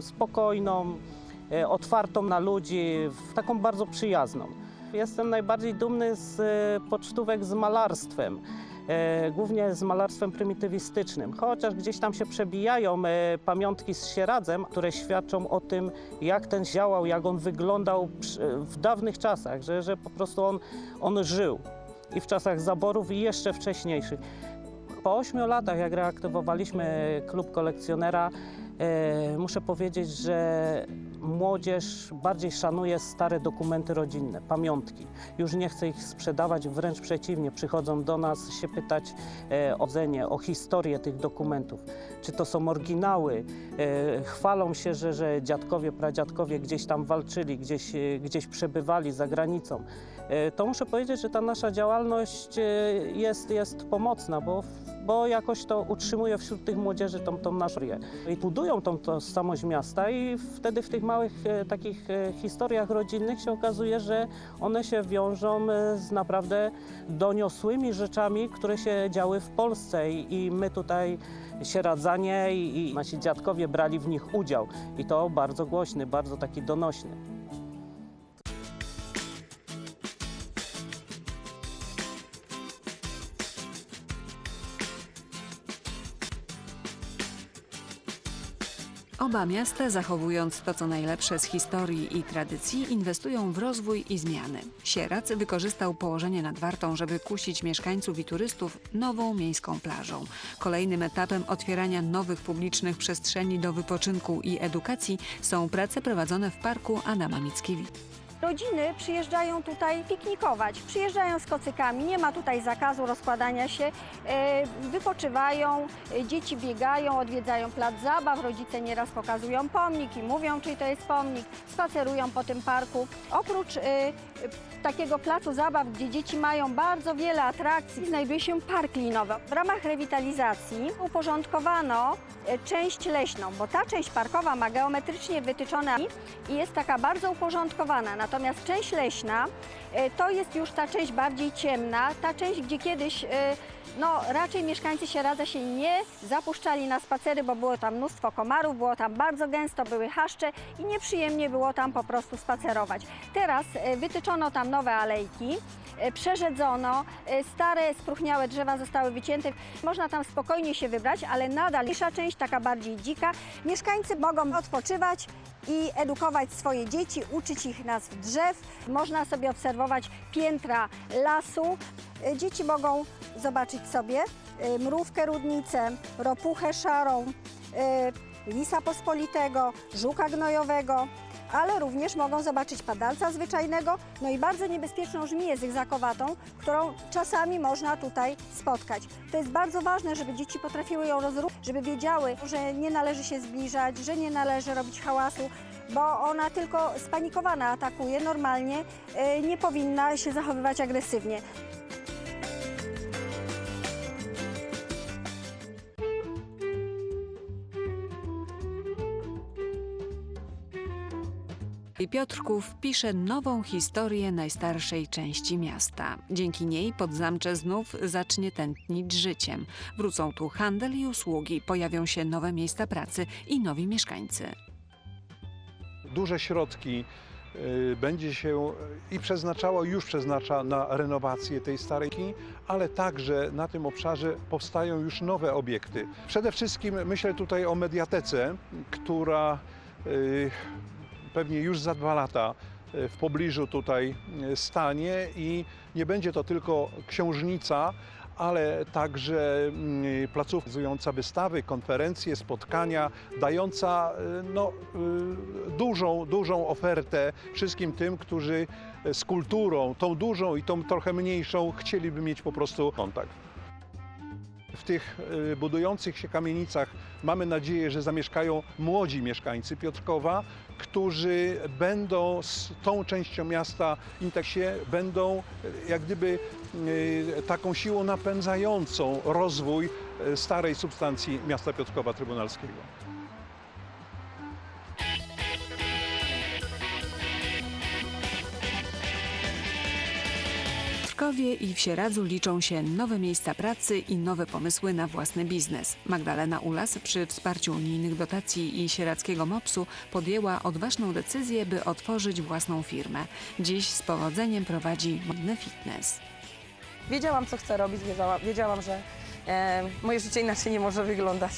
spokojną, e, otwartą na ludzi, taką bardzo przyjazną. Jestem najbardziej dumny z e, pocztówek z malarstwem, e, głównie z malarstwem prymitywistycznym, chociaż gdzieś tam się przebijają pamiątki z Sieradzem, które świadczą o tym, jak ten działał, jak on wyglądał w dawnych czasach, że, że po prostu on, on żył i w czasach zaborów i jeszcze wcześniejszych. Po ośmiu latach, jak reaktywowaliśmy klub kolekcjonera, muszę powiedzieć, że młodzież bardziej szanuje stare dokumenty rodzinne, pamiątki. Już nie chce ich sprzedawać, wręcz przeciwnie, przychodzą do nas się pytać e, o dzenie, o historię tych dokumentów. Czy to są oryginały, e, chwalą się, że, że dziadkowie, pradziadkowie gdzieś tam walczyli, gdzieś, e, gdzieś przebywali za granicą. E, To muszę powiedzieć, że ta nasza działalność e, jest, jest pomocna, bo, bo jakoś to utrzymuje wśród tych młodzieży tą, tą naszą. I budują tą tożsamość miasta i wtedy w tych małych e, takich historiach rodzinnych się okazuje, że one się wiążą z naprawdę doniosłymi rzeczami, które się działy w Polsce i, i my tutaj sieradzanie i, i nasi dziadkowie brali w nich udział i to bardzo głośny, bardzo taki donośny. Oba miasta, zachowując to, co najlepsze z historii i tradycji, inwestują w rozwój i zmiany. Sierac wykorzystał położenie nad Wartą, żeby kusić mieszkańców i turystów nową miejską plażą. Kolejnym etapem otwierania nowych publicznych przestrzeni do wypoczynku i edukacji są prace prowadzone w parku Adama Mickiewicza. Rodziny przyjeżdżają tutaj piknikować, przyjeżdżają z kocykami, nie ma tutaj zakazu rozkładania się, e, wypoczywają, e, dzieci biegają, odwiedzają plac zabaw, rodzice nieraz pokazują pomnik i mówią, czy to jest pomnik, spacerują po tym parku. Oprócz e, takiego placu zabaw, gdzie dzieci mają bardzo wiele atrakcji, znajduje się park linowy. W ramach rewitalizacji uporządkowano e, część leśną, bo ta część parkowa ma geometrycznie wytyczone i jest taka bardzo uporządkowana. Natomiast część leśna e, to jest już ta część bardziej ciemna, ta część, gdzie kiedyś e, no, raczej mieszkańcy Sieradza się nie zapuszczali na spacery, bo było tam mnóstwo komarów, było tam bardzo gęsto, były chaszcze i nieprzyjemnie było tam po prostu spacerować. Teraz e, wytyczono tam nowe alejki, e, przerzedzono, e, stare, spróchniałe drzewa zostały wycięte. Można tam spokojnie się wybrać, ale nadal mniejsza część, taka bardziej dzika. Mieszkańcy mogą odpoczywać i edukować swoje dzieci, uczyć ich nazw drzew. Można sobie obserwować piętra lasu. Dzieci mogą zobaczyć sobie e, mrówkę rudnicę, ropuchę szarą, e, lisa pospolitego, żuka gnojowego, ale również mogą zobaczyć padalca zwyczajnego, no i bardzo niebezpieczną żmiję zygzakowatą, którą czasami można tutaj spotkać. To jest bardzo ważne, żeby dzieci potrafiły ją rozróżnić, żeby wiedziały, że nie należy się zbliżać, że nie należy robić hałasu, bo ona tylko spanikowana atakuje, normalnie e, nie powinna się zachowywać agresywnie. Piotrków pisze nową historię najstarszej części miasta. Dzięki niej Podzamcze znów zacznie tętnić życiem. Wrócą tu handel i usługi, pojawią się nowe miejsca pracy i nowi mieszkańcy. duże środki y, będzie się i przeznaczało, już przeznacza na renowację tej starej, ki, ale także na tym obszarze powstają już nowe obiekty. Przede wszystkim myślę tutaj o mediatece, która y, pewnie już za dwa lata y, w pobliżu tutaj y, stanie i nie będzie to tylko książnica, ale także mm, placówka wystawy, konferencje, spotkania, dająca y, no, dużą, dużą ofertę wszystkim tym, którzy z kulturą, tą dużą i tą trochę mniejszą, chcieliby mieć po prostu kontakt. W tych y, budujących się kamienicach mamy nadzieję, że zamieszkają młodzi mieszkańcy Piotrkowa, którzy będą z tą częścią miasta Inteksie, będą y, jak gdyby y, taką siłą napędzającą rozwój starej substancji miasta Piotrkowa Trybunalskiego. Piotrkowie i w Sieradzu liczą się nowe miejsca pracy i nowe pomysły na własny biznes. Magdalena Ulas przy wsparciu unijnych dotacji i sieradzkiego MOPS-u podjęła odważną decyzję, by otworzyć własną firmę. Dziś z powodzeniem prowadzi modny fitness. Wiedziałam, co chcę robić, wiedziałam, wiedziałam że e, moje życie inaczej nie może wyglądać.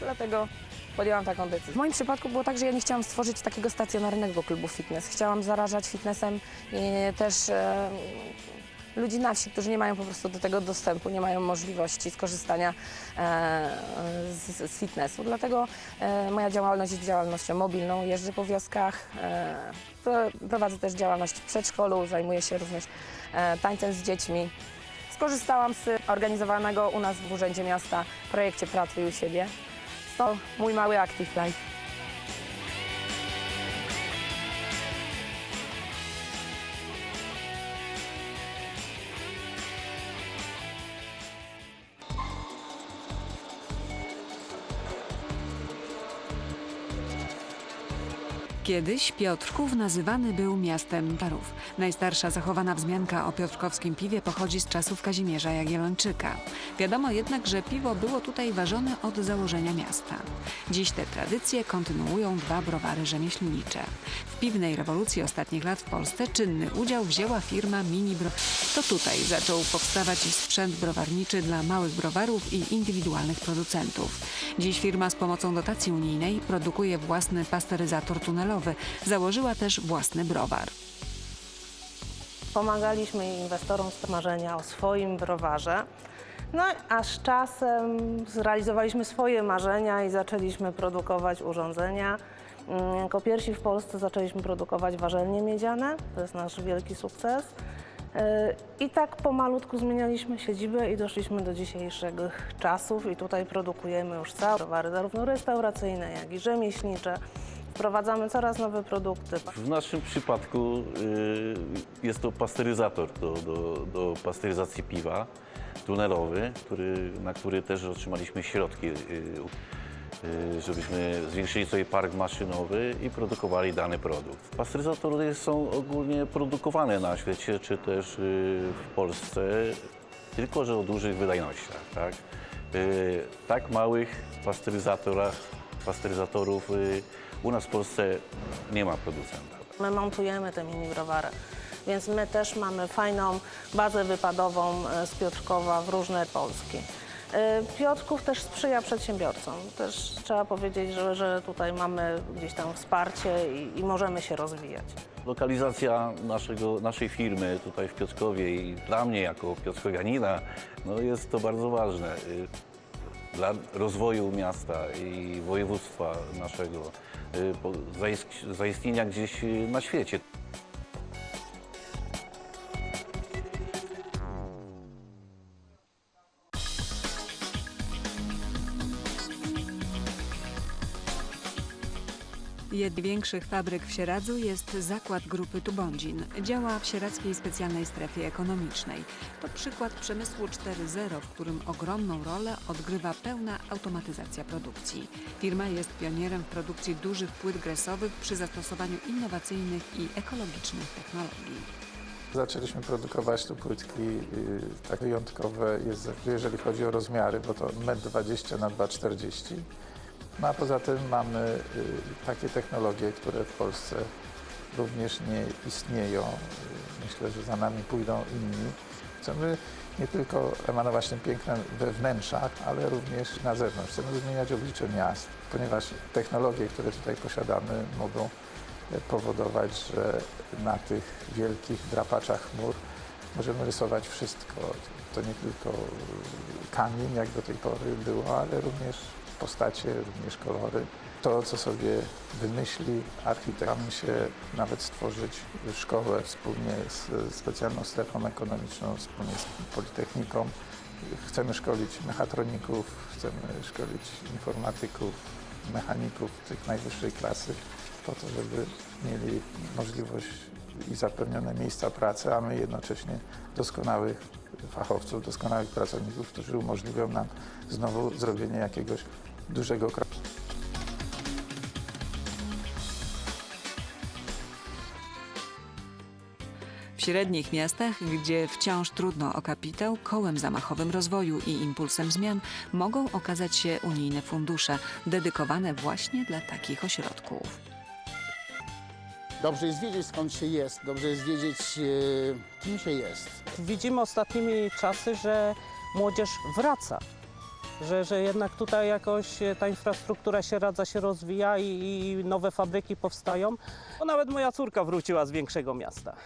Dlatego podjęłam taką decyzję. W moim przypadku było tak, że ja nie chciałam stworzyć takiego stacjonarnego klubu fitness. Chciałam zarażać fitnessem e, też e, ludzi na wsi, którzy nie mają po prostu do tego dostępu, nie mają możliwości skorzystania e, z, z fitnessu. Dlatego e, moja działalność jest działalnością mobilną, jeżdżę po wioskach, e, pro- prowadzę też działalność w przedszkolu, zajmuję się również tańcem z dziećmi. Skorzystałam z organizowanego u nas w Urzędzie Miasta projekcie Pracuj u siebie. To mój mały Active Life. Kiedyś Piotrków nazywany był miastem parów. Najstarsza zachowana wzmianka o piotrkowskim piwie pochodzi z czasów Kazimierza Jagiellończyka. Wiadomo jednak, że piwo było tutaj ważone od założenia miasta. Dziś te tradycje kontynuują dwa browary rzemieślnicze. W piwnej rewolucji ostatnich lat w Polsce czynny udział wzięła firma Mini Bro. To tutaj zaczął powstawać sprzęt browarniczy dla małych browarów i indywidualnych producentów. Dziś firma z pomocą dotacji unijnej produkuje własny pasteryzator tunelowy. Założyła też własny browar. Pomagaliśmy inwestorom z marzenia o swoim browarze. No a z czasem zrealizowaliśmy swoje marzenia i zaczęliśmy produkować urządzenia. Mm, Jako pierwsi w Polsce zaczęliśmy produkować warzelnie miedziane. To jest nasz wielki sukces. Yy, I tak pomalutku zmienialiśmy siedzibę i doszliśmy do dzisiejszych czasów i tutaj produkujemy już całe browary, zarówno restauracyjne, jak i rzemieślnicze. Wprowadzamy coraz nowe produkty. W naszym przypadku y, jest to pasteryzator do, do, do pasteryzacji piwa tunelowy, który, na który też otrzymaliśmy środki, y, y, żebyśmy zwiększyli sobie park maszynowy i produkowali dany produkt. Pasteryzatory są ogólnie produkowane na świecie, czy też y, w Polsce, tylko że o dużych wydajnościach. Tak, Y, tak małych pasteryzatorach, pasteryzatorów y, u nas w Polsce nie ma producenta. My montujemy te mini browary, więc my też mamy fajną bazę wypadową e, z Piotrkowa w różne Polski. E, Piotrków też sprzyja przedsiębiorcom. Też trzeba powiedzieć, że, że tutaj mamy gdzieś tam wsparcie i, i możemy się rozwijać. Lokalizacja naszego, naszej firmy tutaj w Piotrkowie i dla mnie jako piotrkowianina no jest to bardzo ważne. y, Dla rozwoju miasta i województwa naszego, zaistnienia gdzieś y, na świecie. Jedną z większych fabryk w Sieradzu jest zakład grupy Tubądzin. Działa w Sieradzkiej Specjalnej Strefie Ekonomicznej. To przykład przemysłu 4.0, w którym ogromną rolę odgrywa pełna automatyzacja produkcji. Firma jest pionierem w produkcji dużych płyt gresowych przy zastosowaniu innowacyjnych i ekologicznych technologii. Zaczęliśmy produkować tu płytki y, tak wyjątkowe, jeżeli chodzi o rozmiary, bo to 1,20 m na 2,40 m. No a poza tym mamy y, takie technologie, które w Polsce również nie istnieją. Y, Myślę, że za nami pójdą inni. Chcemy nie tylko emanować tym pięknem we wnętrzach, ale również na zewnątrz. Chcemy zmieniać oblicze miast, ponieważ technologie, które tutaj posiadamy, mogą e, powodować, że na tych wielkich drapaczach chmur możemy rysować wszystko. To nie tylko y, kamień, jak do tej pory było, ale również postacie, również kolory. To, co sobie wymyśli architekt. Mamy się nawet stworzyć szkołę wspólnie z specjalną strefą ekonomiczną, wspólnie z Politechniką. Chcemy szkolić mechatroników, chcemy szkolić informatyków, mechaników tych najwyższej klasy, po to, żeby mieli możliwość i zapewnione miejsca pracy, a my jednocześnie doskonałych fachowców, doskonałych pracowników, którzy umożliwią nam znowu zrobienie jakiegoś dużego kroku. W średnich miastach, gdzie wciąż trudno o kapitał, kołem zamachowym rozwoju i impulsem zmian mogą okazać się unijne fundusze dedykowane właśnie dla takich ośrodków. Dobrze jest wiedzieć skąd się jest, dobrze jest wiedzieć e, kim się jest. Widzimy ostatnimi czasy, że młodzież wraca. Że, że jednak tutaj jakoś e, ta infrastruktura się radza, się rozwija i, i nowe fabryki powstają. Bo nawet moja córka wróciła z większego miasta.